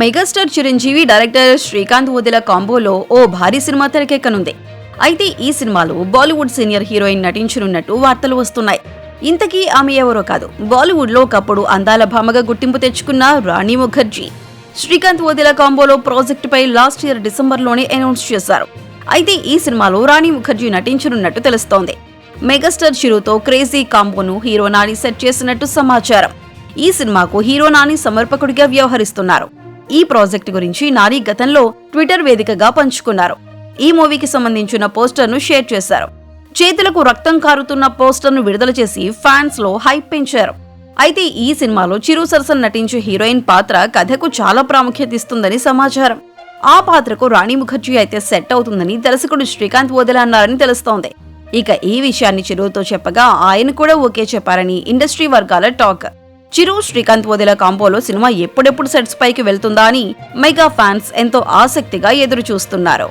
Megastar Chiranjeevi director Srikanth Odela కాంబోలో ఓ భారీ సినిమా తెరకెక్కనుంది. అయితే ఈ సినిమాలో బాలీవుడ్ సీనియర్ హీరోయిన్ నటించనున్నట్టు వార్తలు వస్తున్నాయి. ఇంతకీ ఆమె ఎవరో కాదు. బాలీవుడ్లో ఒకప్పుడు అందాల భామగా గుర్తింపు తెచ్చుకున్న రాణి ముఖర్జీ. శ్రీకాంత్ వదిల కాంబోలో ప్రాజెక్టుపై లాస్ట్ ఇయర్ డిసెంబర్లోనే అనౌన్స్ చేశారు. అయితే ఈ సినిమాలో రాణి ముఖర్జీ నటించనున్నట్టు తెలుస్తోంది. మెగాస్టార్ చిరుతో క్రేజీ కాంబోను హీరో నాని సెట్ చేసినట్టు సమాచారం. ఈ సినిమాకు హీరో నాని సమర్పకుడిగా వ్యవహరిస్తున్నారు. ఈ ప్రాజెక్ట్ గురించి నాని గతంలో ట్విట్టర్ వేదికగా పంచుకున్నారు. ఈ మూవీకి సంబంధించిన పోస్టర్ను షేర్ చేశారు. చేతులకు రక్తం కారుతున్న పోస్టర్ను విడుదల చేసి ఫ్యాన్స్లో హైప్ పెంచారు. అయితే ఈ సినిమాలో చిరు సరసన నటించే హీరోయిన్ పాత్ర కథకు చాలా ప్రాముఖ్యత ఇస్తుందని సమాచారం. ఆ పాత్రకు రాణి ముఖర్జీ అయితే సెట్ అవుతుందని దర్శకుడు శ్రీకాంత్ వదిల అన్నారని తెలుస్తోంది. ఇక ఈ విషయాన్ని చిరుతో చెప్పగా ఆయన కూడా ఓకే చెప్పారని ఇండస్ట్రీ వర్గాల టాక్. చిరు శ్రీకాంత్ వదిల కాంపోలో సినిమా ఎప్పుడెప్పుడు సెట్స్ పైకి వెళ్తుందా అని మెగా ఫ్యాన్స్ ఎంతో ఆసక్తిగా ఎదురు చూస్తున్నారు